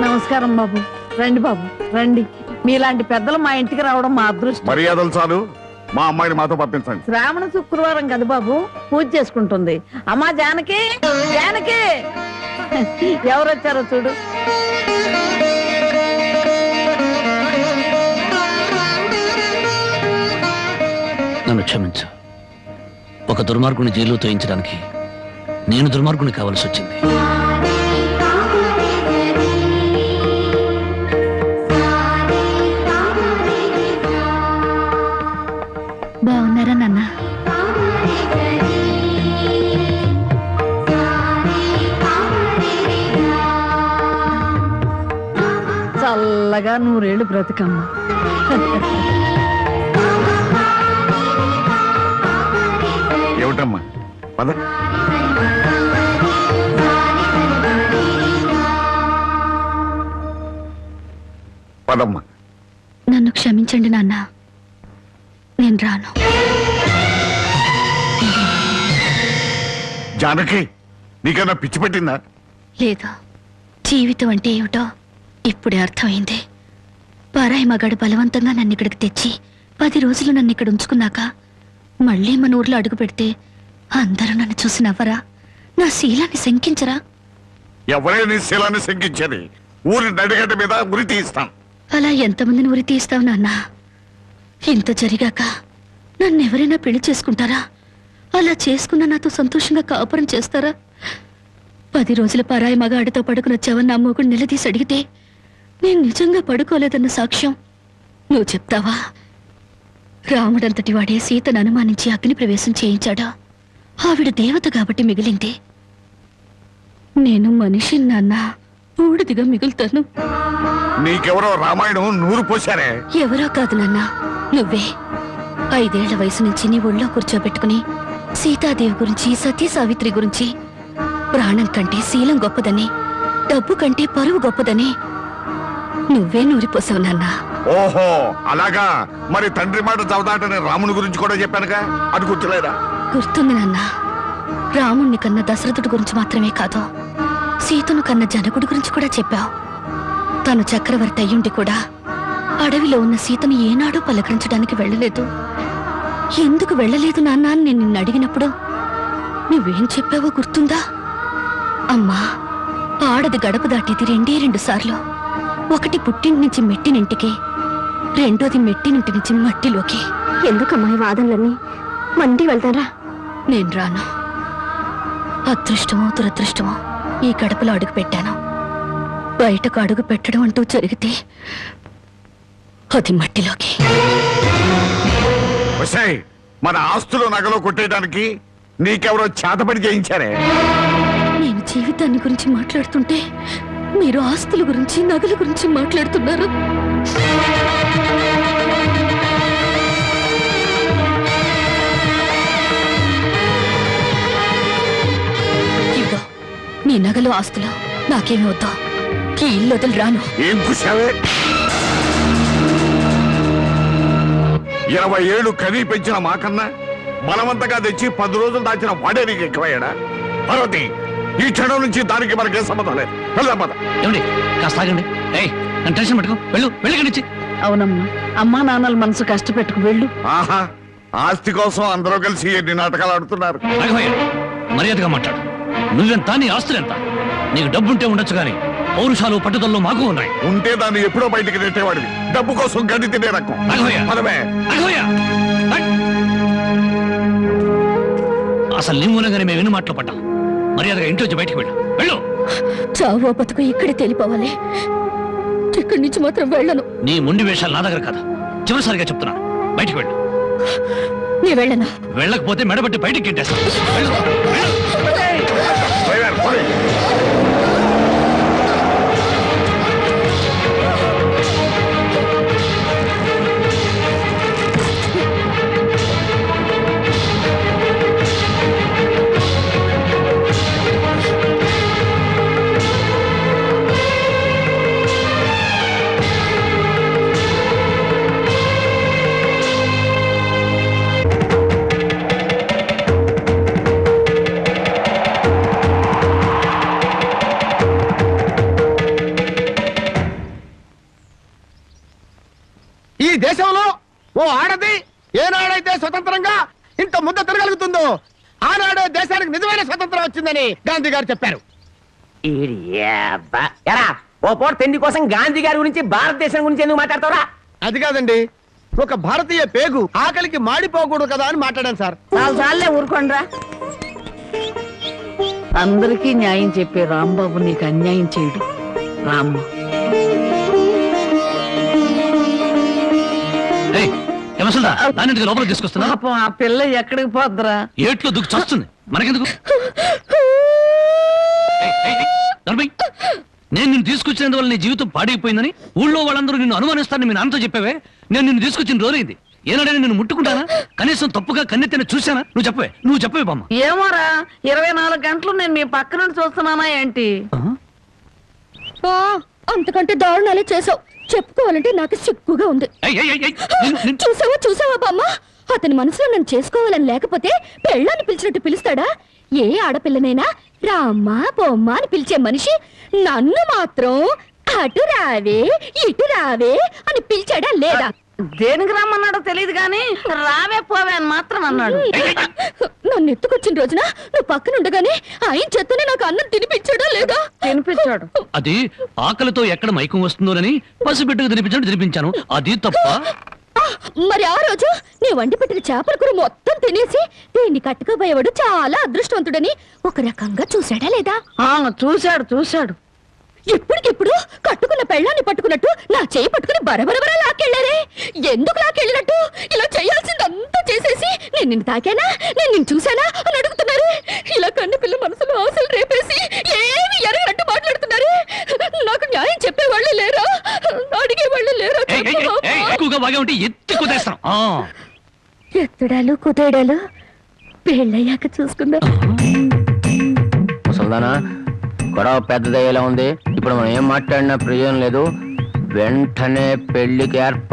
నమస్కారం బాబు. రండి బాబు రండి. మీలాంటి పెద్దలు మా ఇంటికి రావడం మా అదృష్టం. మర్యాదలు చాలు. మా అమ్మాయిని మాతో పంపించండి. శ్రావణ శుక్రవారం కదా బాబు పూజ చేసుకుంటుంది. అమ్మా జానకి జానకి. ఎవరు వచ్చారో చూడు. నన్ను క్షమించు. ఒక దుర్మార్గుని జైలు తోయించడానికి నేను దుర్మార్గుని కావాల్సి వచ్చింది. బాగున్నారా నాన్న? చల్లగా నూరేళ్ళు బ్రతుకమ్మ. ఏమిటమ్మా? పద. పదమ్మా. నన్ను క్షమించండి నాన్న. నేను రాను. జానకి నీకన్నా పిచ్చి పెట్టిందా? లేదు. జీవితం అంటే ఏమిటో ఇప్పుడే అర్థమైంది. పారాయి మగాడు బలవంతంగా నన్ను ఇక్కడికి తెచ్చి పది రోజులు నన్ను ఇక్కడ ఉంచుకున్నాక మళ్ళీ మన ఊర్లో అడుగు పెడితే అందరూ నన్ను చూసి నవ్వరా? నా శీలాన్ని శంకించరా? ఎవరే నీ శీలాన్ని శంకించేది. ఊరి నడిగడ్డ మీద ఉరి తీస్తాం అలా ఎంతమందిని ఉరి తీస్తావు నాన్న? ఇంత జరిగాక నన్నెవరైనా పెళ్ళి చేసుకుంటారా? అలా చేసుకున్న నాతో సంతోషంగా కాపురం చేస్తారా? పది రోజుల పరాయి మగాడితో పడుకుని వచ్చావని నా మొగుడు నిలదీసి అడిగితే నేను నిజంగా పడుకోలేదన్న సాక్ష్యం నువ్వు చెప్తావా? రాముడంతటి వాడే సీతను అనుమానించి అగ్ని ప్రవేశం చేయించాడా? ఆవిడ దేవత కాబట్టి మిగిలింది. నేను మనిషి నాన్న బూడిదిగా మిగులుతాను. నీకెవరో రామాయణం నూరు పోశారే. ఎవరో కాదు నాన్న. నువ్వే. ఐదేళ్ళ వయసు నుంచి నీ ఒళ్ళో కూర్చోబెట్టుకుని సీతాదేవి గురించి సతీ సావిత్రి గురించి ప్రాణం కంటే శీలం గొప్పదని డబ్బు కంటే పరువు గొప్పదని నువ్వే నూరిపోసావు నాన్న. ఓహో అలాగా? మరి తండ్రి మాట చవదాటని రాముని గురించి కూడా చెప్పానుగా? అది గుర్తులేదా? గుర్తుంది నాన్న. రాముణ్ణి కన్న దశరథుడి గురించి మాత్రమే కాదు సీతను కన్న జనకుడి గురించి కూడా చెప్పావు. తను చక్రవర్తి అయ్యుండి కూడా అడవిలో ఉన్న సీతను ఏనాడూ పలకరించడానికి వెళ్ళలేదు. ఎందుకు వెళ్ళలేదు నాన్న అని నేను నిన్ను అడిగినప్పుడు నువ్వేం చెప్పావో గుర్తుందా? అమ్మా ఆడది గడప దాటేది రెండే రెండు సార్లు. ఒకటి పుట్టింటి నుంచి మెట్టినింటికి రెండోది మెట్టినింటి నుంచి మట్టిలోకి. ఎందుకమ్మా ఈ వాదనలన్నీ? మండి వెళ్తారా? నేను రాను. అదృష్టమో దురదృష్టమో ఈ గడపలో అడుగు పెట్టాను. బయటకు అడుగు పెట్టడం అంటూ జరిగితే అది మట్టిలోకి. మన ఆస్తులు నగలో కొట్టేయడానికి నీకెవరో చేతపడి చేయించారే? నేను జీవితాన్ని గురించి మాట్లాడుతుంటే మీరు ఆస్తుల గురించి నగల గురించి మాట్లాడుతున్నారు. ఇదిగో నీ నగలు ఆస్తులు నాకేమి వద్దా. ఈ ఇల్లు వదిలి రాను ఏం కుషావే ఇరవై ఏళ్ళు కనీ పెంచిన మాకన్నా బలవంతంగా తెచ్చి పది రోజులు దాచిన వాడే నీకు ఎక్కువయ్యాడా? పార్వతి ఈ క్షణం నుంచి దానికి మనకేం సంబంధం లేదు. వెళ్దాం పద. ఏమండి కాస్త ఆగండి. ఏయ్ నన్ను టెన్షన్ పెట్టుకో. వెళ్ళు వెళ్ళి అవునమ్మా అమ్మా నాన్నల మనసు కష్టపెట్టుకు వెళ్ళు. ఆహా ఆస్తి కోసం అందరూ కలిసి ఎన్ని నాటకాలు ఆడుతున్నారు? మర్యాదగా మాట్లాడు. నువ్వెంత నీ ఆస్తులెంత? నీకు డబ్బుంటే ఉండొచ్చు కానీ పౌరుషాలు పట్టుదలలో మాకు ఉన్నాయి. ఉంటే దాన్ని ఎప్పుడో బయటికి నెట్టేవాడివి డబ్బు కోసం గడ్డి తినే రకం! అసలు నీ మూలంగానే మేము ఎన్ని మాటలు పడ్డాం? మర్యాదగా ఇంటి వచ్చి బయటికి వెళ్ళు. వెళ్ళు. చావో బతుకు ఇక్కడే తెలిపోవాలి. ఇక్కడి నుంచి మాత్రం వెళ్ళను. నీ ముండి వేషాలు నా దగ్గర కాదు. చివరిసారిగా చెప్తున్నా. బయటికి వెళ్ళు. నీ వెళ్ళను? వెళ్ళకపోతే మెడబట్టి బయటికి డ్రైవర్, పోనీ. ఓ ఆడది ఏనాడైతే స్వతంత్రంగా ఇంత ముద్ద తిరగలుగుతుందో ఆనాడే దేశానికి నిజమైన స్వతంత్రం వచ్చిందని గాంధీ గారు చెప్పారు. ఎరా ఓ పూట తిండి కోసం గాంధీ గారి గురించి భారతదేశం గురించి ఎందుకు మాట్లాడతావురా? అది కాదండి ఒక భారతీయ పేగు ఆకలికి మాడిపోకూడదు కదా అని మాట్లాడాను సార్. చాలు చాలే ఊరుకోండ్రా. అందరికీ న్యాయం చెప్పే రాంబాబు నీకు అన్యాయం చేయడు. రామ్మ. లోపలికి తీసుకొస్తున్నా? పాపం ఆ పిల్ల ఎక్కడికి పోద్దురా? ఏట్లో దుక్కు చస్తుంది. మనకెందుకు? ఏయ్, ఏయ్, ఏయ్, నడవయ్. నేను నిన్ను తీసుకొచ్చినందువల్ల నీ జీవితం పాడైపోయిందని ఊళ్ళో వాళ్ళందరూ నిన్ను అనుమానిస్తారని మీ నాన్నతో చెప్పావే? నేను నిన్ను తీసుకొచ్చిన రోజైంది ఏనాడైనా నిన్ను ముట్టుకుంటానా? కనీసం తప్పుగా కన్నెత్తిన చూశానా? నువ్వు చెప్పవే నువ్వు చెప్పవే బామ్మ. ఏమోరా ఇరవై నాలుగు గంటలు నేను మీ పక్క నుండి చూస్తున్నానా ఏంటి? అంతకంటే దారుణాలే చేసావు చెప్పుకోవాలంటే నాకు సిగ్గుగా ఉంది. చూసావా చూసావా బామ్మ? అతని మనసులో నన్ను చేసుకోవాలని లేకపోతే పెళ్ళాన్ని పిలిచినట్టు పిలుస్తాడా? ఏ ఆడపిల్లనైనా రామ్మా బొమ్మ అని పిలిచే మనిషి నన్ను మాత్రం అటు రావే ఇటు రావే అని పిలిచాడా లేదా? దేనికి రమ్మన్నాడో తెలియదు కానీ రావే పోవే అని మాత్రం అన్నాడు. నన్ను ఎత్తుకొచ్చిన రోజున నువ్వు పక్కన ఉండగానే ఆయన చేతనే నాకు అన్నం తినిపించాడా లేదా? తినిపించాడు. అది ఆకలితో ఎక్కడ మైకం వస్తుందోనని పసిబిడ్డకు తినిపించడం తినిపించాను. అది తప్ప. మరి ఆ రోజు నీ వండి పెట్టిన చేపల కూర మొత్తం తినేసి దీన్ని కట్టుకోబోయేవాడు చాలా అదృష్టవంతుడని ఒక రకంగా చూశాడా లేదా? ఆ చూశాడు చూశాడు. ఇప్పటికిప్పుడు కట్టుకున్న పెళ్ళాన్ని పట్టుకున్నట్టు నా చేయి పట్టుకుని బరబరబర లాక్కెళ్ళారే? ఎందుకు లాక్కెళ్ళినట్టు? ఇలా చేసేసి నేను నిన్ను తాకానా? నేను నిన్ను చూసానా అని అడుగుతున్నారు. ఇలా కన్ను పిల్ల మనసులో ఆశలు రేపేసి ఏమి ఎరగనట్టు మాట్లాడుతున్నారు. నాకు న్యాయం చెప్పేవాళ్ళు లేరా? అడిగేవాళ్ళు లేరా? ఎక్కువగా బాగా ఉంటే ఎత్తి కుదేస్తాం. ఆ. ఎత్తడాలు కుదేడాలు పెళ్ళయ్యాక చూసుకుందాం. ముసల్దానా గొడవ పెద్దదయ్యేలా ఉంది. ఇప్పుడు మనం ఏం మాట్లాడినా ప్రయోజనం లేదు. వెంటనే పెళ్ళికి ఏర్ప